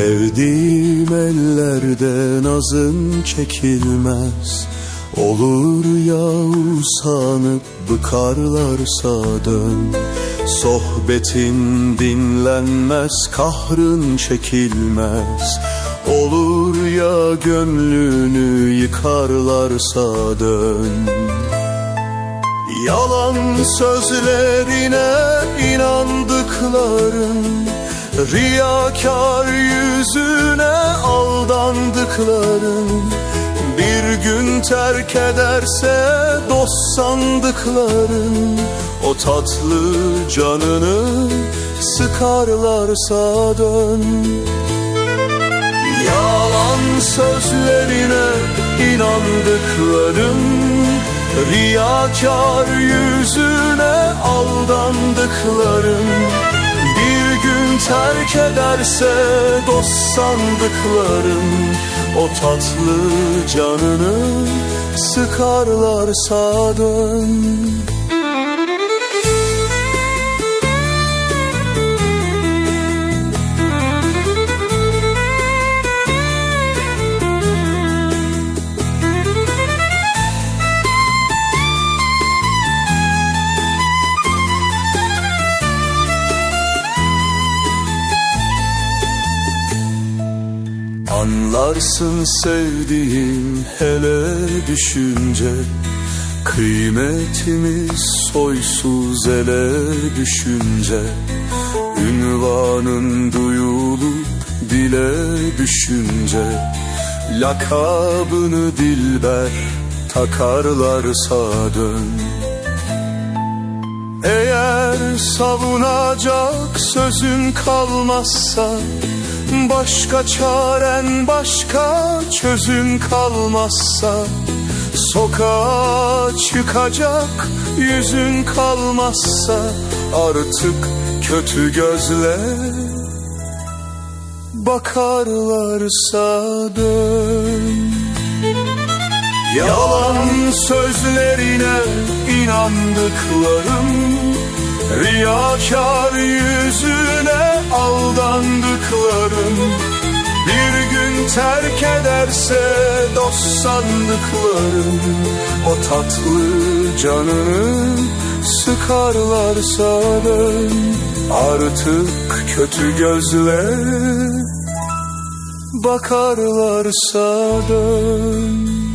Verdiğim ellerde nazın çekilmez. Olur ya usanıp bıkarlarsa dön. Sohbetin dinlenmez kahrın çekilmez. Olur ya gönlünü yıkarlarsa dön. Yalan sözlerine inandıkların Riyakar yüzüne aldandıkların Bir gün terk ederse dost sandıkların O tatlı canını sıkarlarsa dön. Yalan sözlerine inandıklarım Riyakar yüzüne gün terk ederse dost sandıklarım O tatlı canını sıkarlarsa dön Anlarsın sevdiğim hele düşünce. Kıymetimiz soysuz ele düşünce. Ünvanın duyulup dile düşünce. Lakabını dilber takarlarsa dön. Eğer savunacak sözün kalmazsa Başka çaren başka çözüm kalmazsa Sokağa çıkacak yüzün kalmazsa Artık kötü gözle bakarlarsa dön. Yalan sözlerine inandıklarım Riyakar yüzüne aldandıklarım Bir gün terk ederse dost sandıklarım O tatlı canını sıkarlarsa dön Artık kötü gözle bakarlarsa dön